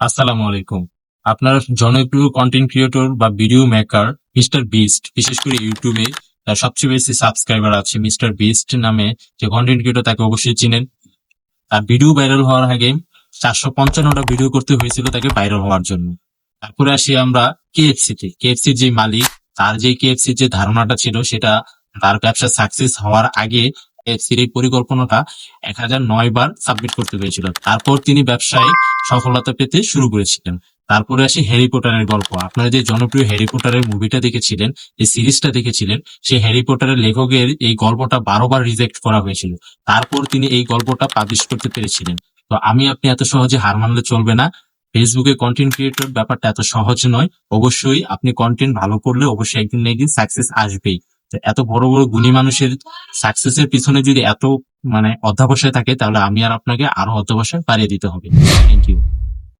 আসসালামু আলাইকুম। আপনার জনপ্রিয় কন্টেন্ট ক্রিয়েটর বা ভিডিও মেকার মিস্টার বিস্ট, বিশেষ করে ইউটিউবে তার সবচেয়ে বেশি সাবস্ক্রাইবার আছে মিস্টার বিস্ট নামে, যে কন্টেন্ট ক্রিয়েটর তাকে অবশ্যই চিনেন। তার ভিডিও ভাইরাল হওয়ার আগে চারশো পঞ্চান্নটা ভিডিও করতে হয়েছিল তাকে ভাইরাল হওয়ার জন্য। তারপরে আসি আমরা কেএফসি তে কেএফসির যে মালিক, তার যে কেএফসির যে ধারণাটা ছিল, সেটা তার ব্যবসা সাকসেস হওয়ার আগে এই পরিকল্পনাটা এক হাজার নয় বার সাবমিট করতে হয়েছিল। তারপর তিনি ব্যবসায় সফলতা পেতে শুরু করেছিলেন। তারপরে আসি হ্যারি পটারের গল্প। আপনারা যে জনপ্রিয় হ্যারি পটারের মুভিটা দেখেছিলেন, যে সিরিজটা দেখেছিলেন সেই হ্যারি পটারের লেখকের এই গল্পটা বারোবার রিজেক্ট করা হয়েছিল। তারপর তিনি এই গল্পটা পাবলিশ করতে পেরেছিলেন। তো আমি, আপনি এত সহজে হার মানলে চলবে না। ফেসবুকে কন্টেন্ট ক্রিয়েটর ব্যাপারটা এত সহজ নয়। অবশ্যই আপনি কন্টেন্ট ভালো করলে অবশ্যই একদিন না একদিন সাকসেস আসবেই। এত বড় বড় গুণী মানুষের সাকসেসের পিছনে যদি এত মানে অধ্যাবসায় থাকে, তাহলে আমি আর আপনাকে আরও অধ্যাবসায় বাড়িয়ে দিতে হবে। Thank you